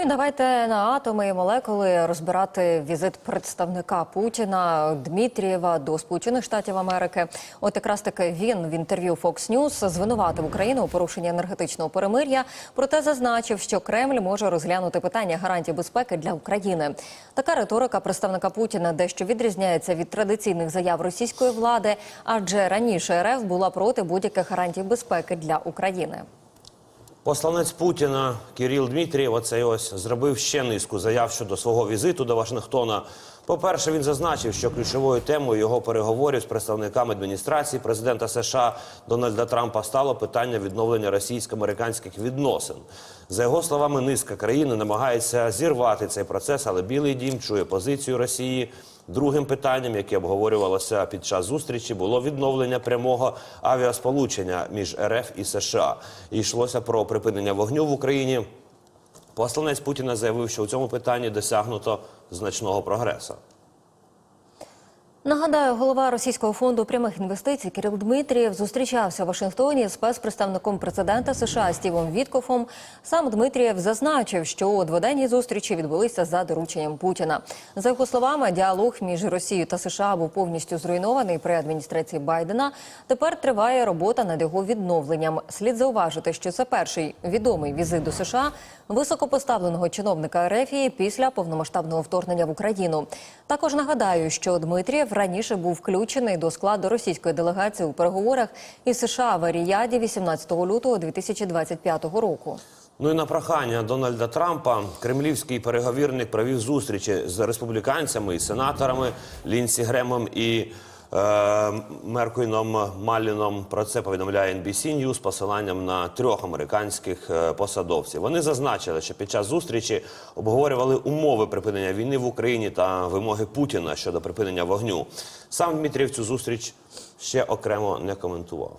Ну і давайте на атоми і молекули розбирати візит представника Путіна Дмитрієва до Сполучених Штатів Америки. От якраз таки він в інтерв'ю Fox News звинуватив Україну у порушенні енергетичного перемир'я, проте зазначив, що Кремль може розглянути питання гарантій безпеки для України. Така риторика представника Путіна дещо відрізняється від традиційних заяв російської влади, адже раніше РФ була проти будь-яких гарантій безпеки для України. Посланець Путіна Кирил Дмитрієв оцей ось зробив ще низку заяв щодо свого візиту до Вашингтона. По-перше, він зазначив, що ключовою темою його переговорів з представниками адміністрації президента США Дональда Трампа стало питання відновлення російсько-американських відносин. За його словами, низка країн намагається зірвати цей процес, але Білий Дім чує позицію Росії. Другим питанням, яке обговорювалося під час зустрічі, було відновлення прямого авіасполучення між РФ і США. І йшлося про припинення вогню в Україні. Посланець Путіна заявив, що у цьому питанні досягнуто значного прогресу. Нагадаю, голова російського фонду прямих інвестицій Кирил Дмитрієв зустрічався в Вашингтоні з спецпредставником президента США Стівом Віткофом. Сам Дмитрієв зазначив, що дводенні зустрічі відбулися за дорученням Путіна. За його словами, діалог між Росією та США був повністю зруйнований при адміністрації Байдена. Тепер триває робота над його відновленням. Слід зауважити, що це перший відомий візит до США високопоставленого чиновника Ерефії після повномасштабного вторгнення в Україну. Також нагадаю, що Дмитрієв раніше був включений до складу російської делегації у переговорах із США в Аріяді 18 лютого 2025 року. Ну і на прохання Дональда Трампа кремлівський переговірник провів зустрічі з республіканцями і сенаторами Лінсі Гремом і Меркуйном Маліном. Про це повідомляє NBC News з посиланням на трьох американських е, посадовців. Вони зазначили, що під час зустрічі обговорювали умови припинення війни в Україні та вимоги Путіна щодо припинення вогню. Сам Дмитрів цю зустріч ще окремо не коментував.